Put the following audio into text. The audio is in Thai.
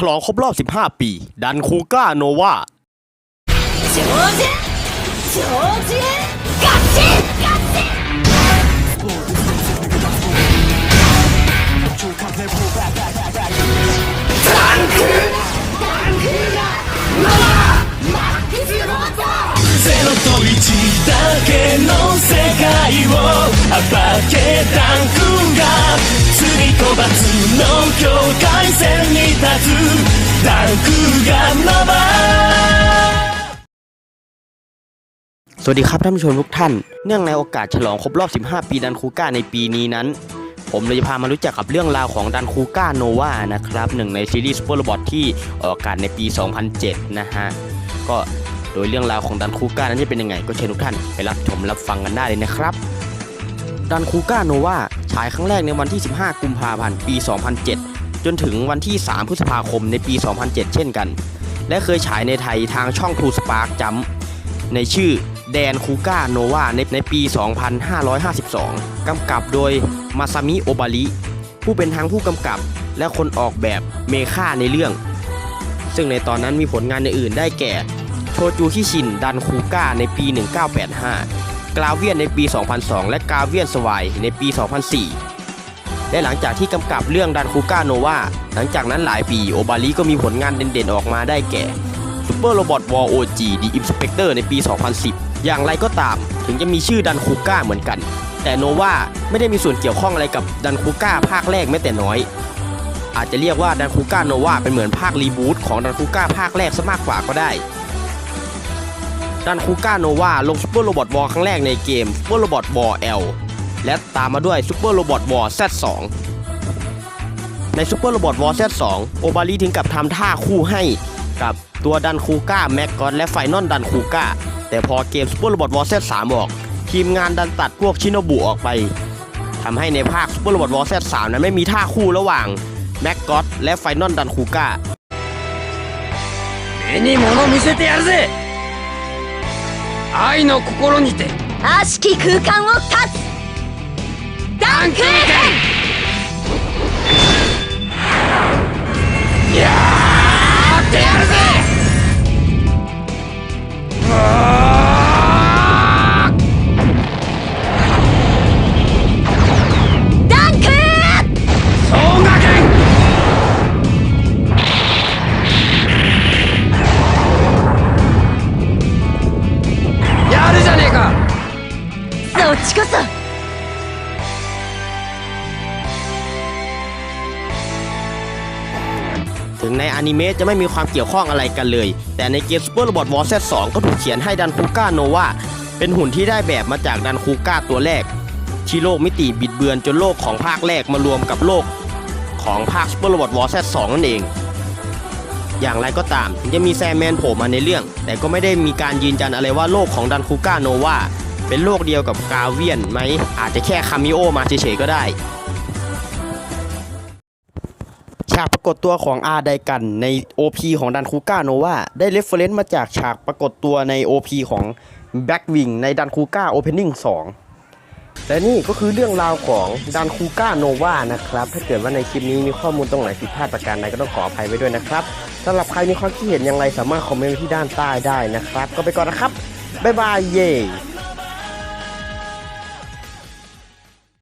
ฉลองครบรอบ 15 ปี ดันคูก้าโนวา 超人超人ガチンガチンゼロと一だけの世界を暴けダンクが釣り飛ばずの境界線に立つダンクが伸ば สวัสดีครับท่านผู้ชมทุกท่าน เนื่องในโอกาสฉลองครบรอบ 15 ปีดันคูก้าในปีนี้นั้น ผมเลยจะพามารู้จักกับเรื่องราวของดันคูก้าโนวานะครับหนึ่งในซีรีส์ซูเปอร์โรบอทที่ออกอากาศในปี 2007 นะฮะ ก็โดยเรื่องราวของดันคูก้านั้นจะเป็นยังไง ก็เชิญทุกท่านไปรับชมรับฟังกันได้เลยนะครับ ดันคูก้าโนวาฉายครั้งแรกในวันที่ 15 กุมภาพันธ์ ปี 2007 จนถึงวันที่ 3 พฤษภาคมในปี 2007 เช่นกัน และเคยฉายในไทยทางช่อง True Spark จำในชื่อแดนคูก้าโนวาในในปี 2552 กำกับโดยมาซามิโอบาริผู้เป็นทั้งผู้กำกับและคนออกแบบเมคาในเรื่อง ซึ่งในตอนนั้นมีผลงานอื่นๆได้แก่ โชจูคิชินดันคูก้าในปี 1985กราเวียนในปี 2002 และกาเวียนสวายในปี 2004 และหลังจากที่กำกับเรื่องดันคูก้าโนวาหลังจากนั้นหลายปีโอบาริก็มีผลงานเด่นๆออกมาได้แก่ซูเปอร์โรบอทวอลโอจีดีอินสเปกเตอร์ในปี 2010 อย่างไรก็ตาม ถึงจะมีชื่อดันคูก้าเหมือนกัน แต่โนวาไม่ได้มีส่วนเกี่ยวข้องอะไรกับดันคูก้าภาคแรกแม้แต่น้อย อาจจะเรียกว่าดันคูก้าโนวาเป็นเหมือนภาครีบูตของดันคูก้าภาคแรกซะมากกว่าก็ได้ดันคูก้าโนวาลงซูเปอร์โรบอทวอลครั้งแรกในเกมซูเปอร์โรบอทวอลเอล และตามมาด้วยซูเปอร์โรบอทวอล Z2 ในซูเปอร์โรบอทวอล Z2 โอบารีถึงกับทำท่าคู่ให้กับตัวดันคูก้าแม็กกอนและไฟนอลดันคูก้าแต่พอเกมซูเปอร์โรบอทวอล Z3 ออก ทีมงานดันตัดพวกชิโนบุออกไปทำให้ในภาคซูเปอร์โรบอทวอล Z3 นั้นไม่มีท่าคู่ระหว่างแม็กกอตและไฟนอลดันคูก้า 目に物見せてやるぜ愛の心にて悪しき空間を断つダ ンクやるぜうわーダンク総賀拳やるじゃねえか。そっちこそ ถึงในอนิเมะจะไม่มีความเกี่ยวข้องอะไรกันเลย แต่ในเกม Super Robot War Z2 ก็ถูกเขียนให้ดันคูก้าโนวาเป็นหุ่นที่ได้แบบมาจากดันคูก้าตัวแรก ที่โลกมิติบิดเบือนจนโลกของภาคแรกมารวมกับโลกของภาค Super Robot War Z2 นั่นเอง อย่างไรก็ตามถึงจะมีแซมแมนโผล่มาในเรื่อง แต่ก็ไม่ได้มีการยืนยันอะไรว่าโลกของดันคูก้าโนวาเป็นโลกเดียวกับกาเวียนไหมอาจจะแค่คามิโอมาเฉยๆก็ได้ ฉากปรากฏตัวของอาไดกันใน OP ของดันคูก้าโนวาได้เรฟเฟรนซ์มาจากฉากปรากฏตัวใน OP ของแบ็กวิงในดันคูก้าโอเพนนิ่ง2และนี่ก็คือเรื่องราวของดันคูก้าโนวานะครับ ถ้าเกิดว่าในคลิปนี้มีข้อมูลตรงไหนผิดพลาดประการใดก็ต้องขออภัยไว้ด้วยนะครับสำหรับใครมีความคิดเห็นอย่างไรสามารถคอมเมนต์ที่ด้านใต้ได้นะครับ ก็ไปก่อนนะครับบ๊ายบายเย่